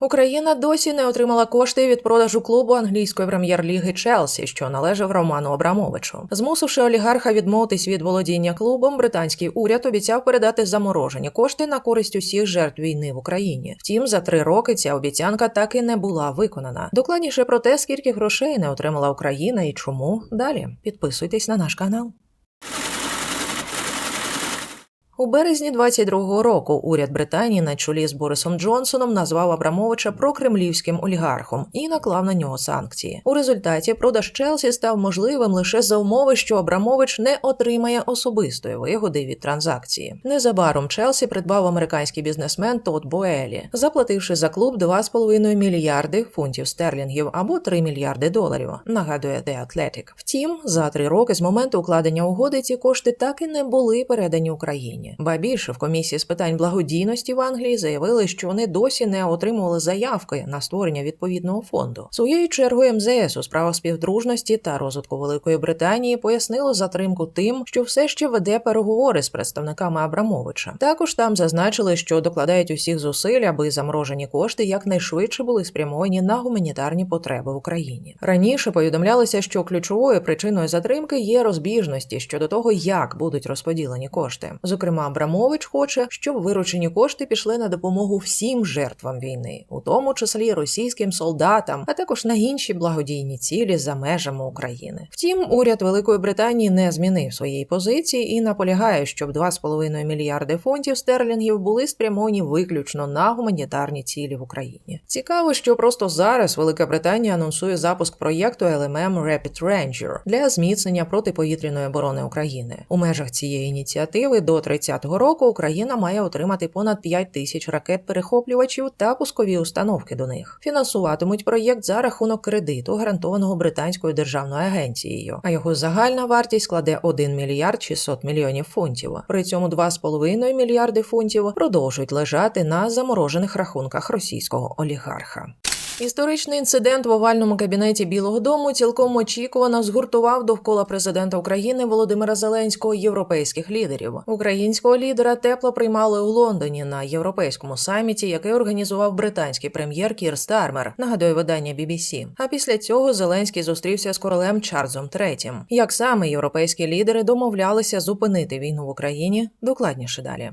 Україна досі не отримала кошти від продажу клубу англійської прем'єр-ліги Челсі, що належав Роману Абрамовичу. Змусивши олігарха відмовитись від володіння клубом, британський уряд обіцяв передати заморожені кошти на користь усіх жертв війни в Україні. Втім, за три роки ця обіцянка так і не була виконана. Докладніше про те, скільки грошей не отримала Україна і чому далі. Підписуйтесь на наш канал. У березні 22-го року уряд Британії на чолі з Борисом Джонсоном назвав Абрамовича прокремлівським олігархом і наклав на нього санкції. У результаті продаж Челсі став можливим лише за умови, що Абрамович не отримає особистої вигоди від транзакції. Незабаром Челсі придбав американський бізнесмен Тодд Боелі, заплативши за клуб 2,5 мільярди фунтів стерлінгів або 3 мільярди доларів. Нагадує The Athletic. Втім, за три роки з моменту укладення угоди ці кошти так і не були передані Україні. Ба більше в комісії з питань благодійності в Англії заявили, що вони досі не отримували заявки на створення відповідного фонду. Своєю чергою МЗС у справах співдружності та розвитку Великої Британії пояснило затримку тим, що все ще веде переговори з представниками Абрамовича. Також там зазначили, що докладають усіх зусиль, аби заморожені кошти якнайшвидше були спрямовані на гуманітарні потреби в Україні. Раніше повідомлялося, що ключовою причиною затримки є розбіжності щодо того, як будуть розподілені кошти. Зокрема, Абрамович хоче, щоб виручені кошти пішли на допомогу всім жертвам війни, у тому числі російським солдатам, а також на інші благодійні цілі за межами України. Втім, уряд Великої Британії не змінив своєї позиції і наполягає, щоб 2,5 мільярди фунтів стерлінгів були спрямовані виключно на гуманітарні цілі в Україні. Цікаво, що просто зараз Велика Британія анонсує запуск проєкту LMM Rapid Ranger для зміцнення протиповітряної оборони України. У межах цієї ініціативи до 30-го року Україна має отримати понад 5 тисяч ракет-перехоплювачів та пускові установки до них. Фінансуватимуть проєкт за рахунок кредиту, гарантованого британською державною агенцією. А його загальна вартість складе 1 мільярд 600 мільйонів фунтів. При цьому 2,5 мільярди фунтів продовжують лежати на заморожених рахунках російського олігарха. Історичний інцидент в овальному кабінеті Білого Дому цілком очікувано згуртував довкола президента України Володимира Зеленського європейських лідерів. Українського лідера тепло приймали у Лондоні на європейському саміті, який організував британський прем'єр Кір Стармер. Нагадує видання BBC. А після цього Зеленський зустрівся з королем Чарльзом III. Як саме європейські лідери домовлялися зупинити війну в Україні? Докладніше далі.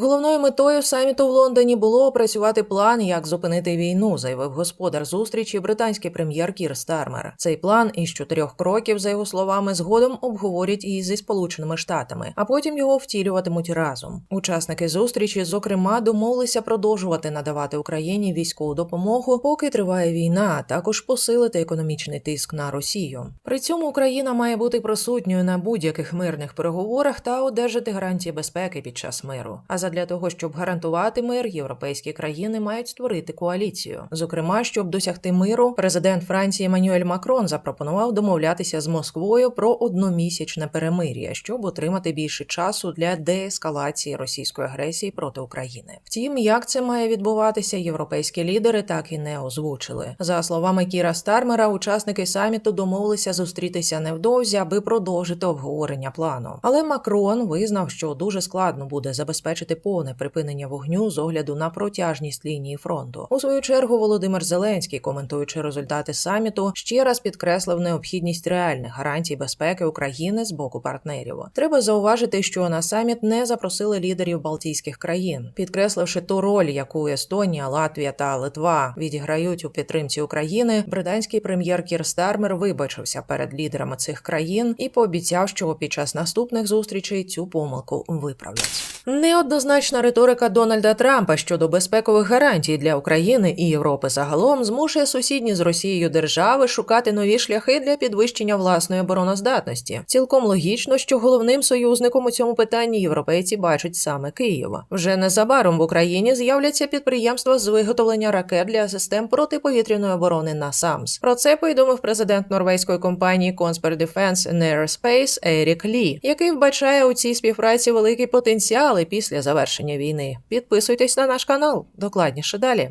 Головною метою саміту в Лондоні було опрацювати план, як зупинити війну, заявив господар зустрічі британський прем'єр Кір Стармер. Цей план із чотирьох кроків, за його словами, згодом обговорять і зі сполученими штатами, а потім його втілюватимуть разом. Учасники зустрічі, зокрема, домовилися продовжувати надавати Україні військову допомогу, поки триває війна, а також посилити економічний тиск на Росію. При цьому Україна має бути присутньою на будь-яких мирних переговорах та одержати гарантії безпеки під час миру. А задля того, щоб гарантувати мир, європейські країни мають створити коаліцію. Зокрема, щоб досягти миру, президент Франції Еммануель Макрон запропонував домовлятися з Москвою про одномісячне перемир'я, щоб отримати більше часу для деескалації російської агресії проти України. Втім, як це має відбуватися, європейські лідери так і не озвучили. За словами Кіра Стармера, учасники саміту домовилися зустрітися невдовзі, аби продовжити обговорення плану. Але Макрон визнав, що дуже складно буде забезпечити повне припинення вогню з огляду на протяжність лінії фронту. У свою чергу Володимир Зеленський, коментуючи результати саміту, ще раз підкреслив необхідність реальних гарантій безпеки України з боку партнерів. Треба зауважити, що на саміт не запросили лідерів Балтійських країн, підкресливши ту роль, яку Естонія, Латвія та Литва відіграють у підтримці України. Британський прем'єр Кір Стармер вибачився перед лідерами цих країн і пообіцяв, що під час наступних зустрічей цю помилку виправлять. Неоднозначна риторика Дональда Трампа щодо безпекових гарантій для України і Європи загалом змушує сусідні з Росією держави шукати нові шляхи для підвищення власної обороноздатності. Цілком логічно, що головним союзником у цьому питанні європейці бачать саме Київ. Вже незабаром в Україні з'являться підприємства з виготовлення ракет для систем протиповітряної оборони НАСАМС. Про це повідомив президент норвезької компанії Conspir Defense and Aerospace Ерік Лі, який вбачає у цій співпраці великий потенціал і після завершення війни. Підписуйтесь на наш канал. Докладніше далі.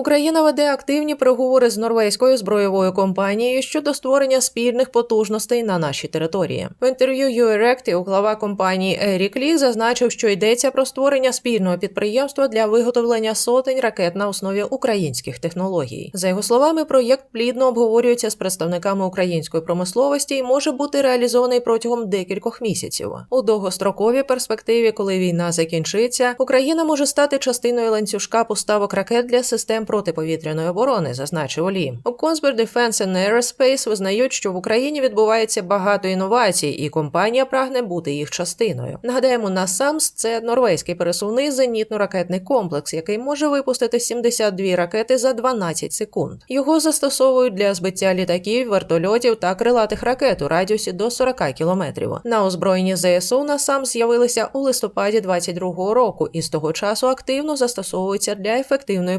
Україна веде активні переговори з норвезькою збройовою компанією щодо створення спільних потужностей на нашій території. В інтерв'ю URECTIV глава компанії Ерік Лік зазначив, що йдеться про створення спільного підприємства для виготовлення сотень ракет на основі українських технологій. За його словами, проєкт плідно обговорюється з представниками української промисловості і може бути реалізований протягом декількох місяців. У довгостроковій перспективі, коли війна закінчиться, Україна може стати частиною ланцюжка поставок ракет для систем протиповітряної оборони, зазначив Лі. У Consumer Defense and Aerospace визнають, що в Україні відбувається багато інновацій, і компанія прагне бути їх частиною. Нагадаємо, NASAMS – це норвезький пересувний зенітно-ракетний комплекс, який може випустити 72 ракети за 12 секунд. Його застосовують для збиття літаків, вертольотів та крилатих ракет у радіусі до 40 кілометрів. На озброєнні ЗСУ NASAMS з'явилися у листопаді 22-го року і з того часу активно застосовуються для ефективної